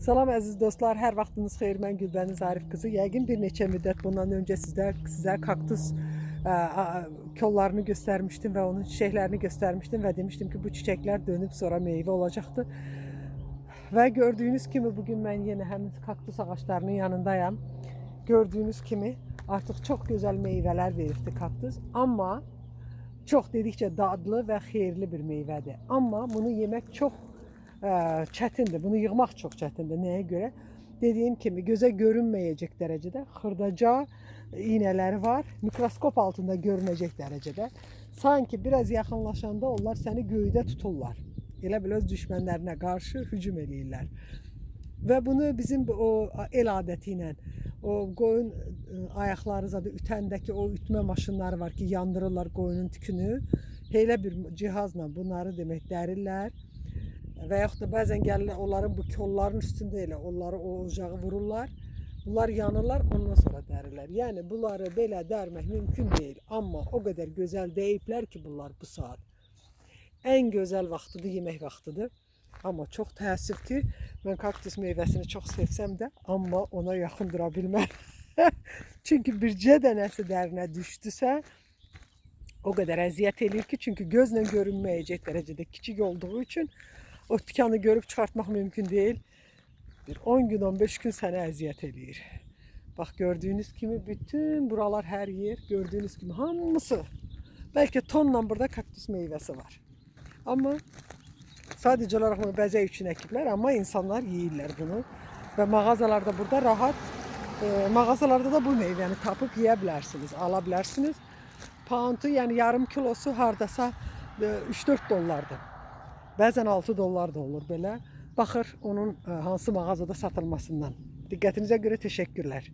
Salam əziz dostlar, hər vaxtınız xeyir. Mən Gülbəniz Arif qızı. Yəqin bir neçə müddət bundan öncə sizdə sizə kaktus ə, ə, kollarını göstərmişdim və onun çiçəklərini göstərmişdim və demişdim ki, bu çiçəklər dönüb sonra meyvə olacaqdı. Və gördüyünüz kimi bugün mən yenə həmin kaktus ağaclarının yanındayam. Gördüyünüz kimi artıq çox gözəl meyvələr veribdi kaktus, amma çox dedikcə dadlı və xeyirli bir meyvədir. Amma bunu yemək çox çətindir. Bunu yığmaq çox çətindir. Nəyə görə? Dediyim kimi gözə görünməyəcək dərəcədə xırdaca iynələri var. Mikroskop altında görünəcək dərəcədə. Sanki biraz yaxınlaşanda onlar səni göydə tuturlar. Elə bil öz düşmənlərinə qarşı hücum eləyirlər. Və bunu bizim o el adəti ilə o qoyun ayaqları zadı ütəndəki o ütmə maşınları var ki, yandırırlar qoyunun tükünü. Elə bir cihazla bunları demək dərirlər. Və yaxud da bəzən gəlirlər onların bu kolların üstündə elə onları o ocağı vururlar. Bunlar yanırlar, ondan sonra dərirlər. Yəni bunları belə dərmək mümkün deyil. Amma o qədər gözəl deyiblər ki, bunlar bu saat. Ən gözəl vaxtıdır, yemək vaxtıdır. Amma çox təəssüf ki, mən kaktus meyvəsini çox sevsəm də, amma ona yaxın dura bilmərəm. çünki bircə dənəsi dərinə düşdüsə, o qədər əziyyət eləyir ki, çünki gözlə görünməyəcək dərəcədə kiçik olduğu üçün o tikanı görüb çıxartmaq mümkün deyil. Bir 10 gün, 15 gün sənə əziyyət eləyir. Bax gördüyünüz kimi bütün buralar hər yer, gördüyünüz kimi hamısı bəlkə tonla burada kaktus meyvəsi var. Amma sadəcə olaraq bunu bəzək üçün əkiblər, amma insanlar yeyirlər bunu və mağazalarda burada rahat e, mağazalarda da bu meyvəni tapıb yeyə bilərsiniz, ala bilərsiniz. Poundu, yəni yarım kilosu hardasa e, 3-4 dollardır. Bəzən 6 dollar da olur belə. Baxır onun e, hansı mağazada satılmasından. Diqqətinizə görə təşəkkürlər.